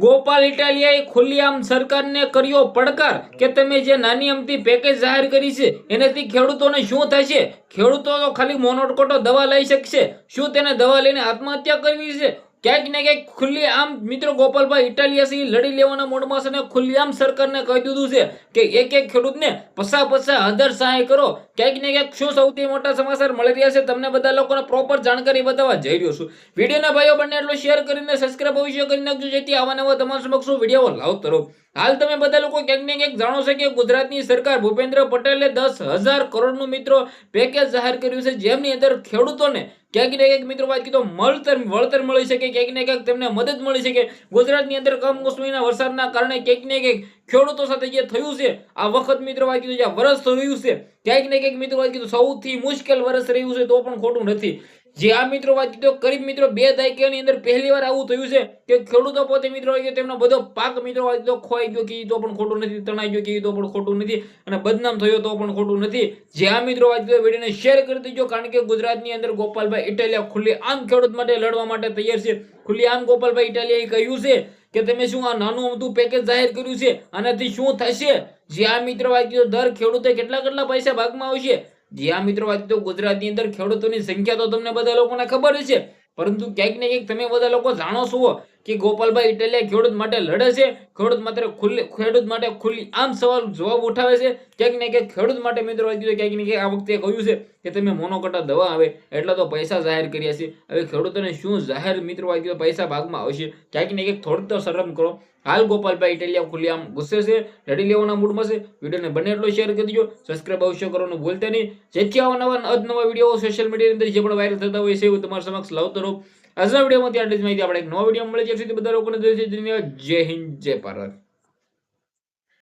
ગોપાલ ઇટાલિયાએ ખુલ્લેઆમ સરકારને કર્યો પડકાર કે તમે જે નાની અમથી પેકેજ જાહેર કરી છે, એનાથી ખેડૂતોને શું થશે? ખેડૂતો તો ખાલી મોનોટકોટો દવા લઈ શકશે. શું તેને દવા લઈને આત્મહત્યા કરવી છે? ક્યાંક ને ક્યાંક ખુલ્લી આમ મિત્રો ગોપાલભાઈ ઇટાલિયાથી લડી લેવાના મોડમાં છે અને ખુલ્લેઆમ સરકારને કહી દીધું છે કે એક એક ખેડૂતને પસા પસા હજાર સહાય કરો. ક્યાંક ને ક્યાંક શું સૌથી મોટા સમાચાર મળી રહ્યા છે તમને બધા લોકોને પ્રોપર જાણકારી બતાવવા જઈ રહ્યો છું. વિડીયોના ભાઈઓ બંને એટલો શેર કરીને સબસ્ક્રાઈબ અવશ્ય કરી નાખજો, જેથી આવા નવા તમારા સમક્ષ વીડિયો લાવતો રહું. હાલ તમે બધા લોકો ક્યાંક ને ક્યાંક જાણો છો કે ગુજરાતની સરકાર ભૂપેન્દ્ર પટેલે દસ હજાર કરોડનું મિત્રો પેકેજ જાહેર કર્યું છે, જેમની અંદર ખેડૂતોને ક્યાંક ને ક્યાંક મિત્રો વાત કીધું, મળતર વળતર મળી શકે, ક્યાંક ને ક્યાંક તેમને મદદ મળી શકે. ગુજરાતની અંદર કમોસમીના વરસાદના કારણે ક્યાંક ને ક્યાંક ખેડૂતો સાથે જે થયું છે, આ વખત મિત્રો વાત કીધું જે વરસ થયું છે. ક્યાંક ને ક્યાંક મિત્રો વાત કીધું, સૌથી મુશ્કેલ વરસ રહ્યું છે તો પણ ખોટું નથી. જે આ મિત્રો વાત તો કરીબ મિત્રો બે દાયકાની અંદર પહેલી વાર આવું થયું છે કે ખેડૂતો પોતે મિત્રો હોય તેમનો બધો પાક મિત્રો વાત તો ખોવાઈ ગયો કે તો પણ ખોટું નથી, તણાઈ ગયો કે તો પણ ખોટું નથી અને બદનામ થયો તો પણ ખોટું નથી. જે આ મિત્રો વાત તો વિડીયોને શેર કરી દેજો કારણ કે ગુજરાતની અંદર ગોપાલભાઈ ઇટાલિયા ખુલ્લી આમ ખેડૂત માટે લડવા માટે તૈયાર છે. ખુલ્લી આમ ગોપાલભાઈ ઇટાલિયાએ કહ્યું છે કે તમે શું આ નાનું અમતું પેકેજ જાહેર કર્યું છે? આનાથી શું થશે? જે આ મિત્રો વાત દર ખેડૂતે કેટલા કેટલા પૈસા ભાગમાં આવશે? જે આ મિત્રો વાત તો ગુજરાતની અંદર ખેડૂતોની સંખ્યા તો તમને બધા લોકોને ખબર છે. પરંતુ ક્યાંક ને ક્યાંક તમે બધા લોકો જાણો છો કે ગોપાલભાઈ ઇટાલિયા ખેડૂત માટે લડે છે, ખેડૂત માત્ર ખુલ્લી ખેડૂત માટે ખુલ્લી આમ સવાલ જવાબ ઉઠાવે છે. ક્યાંક ને ક્યાંક ખેડૂત માટે મિત્રો કીધું, ક્યાંક ને ક્યાંક આ વખતે કહ્યું છે કે તમે મોનોકટા દવા આવે, એટલા તો પૈસા જાહેર કર્યા છે. હવે ખેડૂતોને શું જાહેર મિત્રો કીધું, પૈસા ભાગમાં આવશે? ક્યાંક ને ક્યાંક થોડીક તો શરમ કરો. હાલ ગોપાલભાઈ ઇટાલિયા ખુલ્લી આમ ગુસ્સે છે લડી લેવાના મૂડમાં છે. વિડીયોને બને એટલો શેર કરી દીજો. સબસ્ક્રાઈબ અવશ્ય કરવાનું ભૂલતા નહીં. જેથી આવા નવા અદનવા વીડિયો સોશિયલ મીડિયાની અંદર જે પણ વાયરલ થતા હોય છે એવું તમારા સમક્ષ લાવતો રહું. આજના વિડીયોમાંથી આટલી જ માહિતી આપણે એક નવો વીડિયો મળે છે. બધા લોકોને શ્રી કૃષ્ણ, જય હિન્દ. જય ભારત.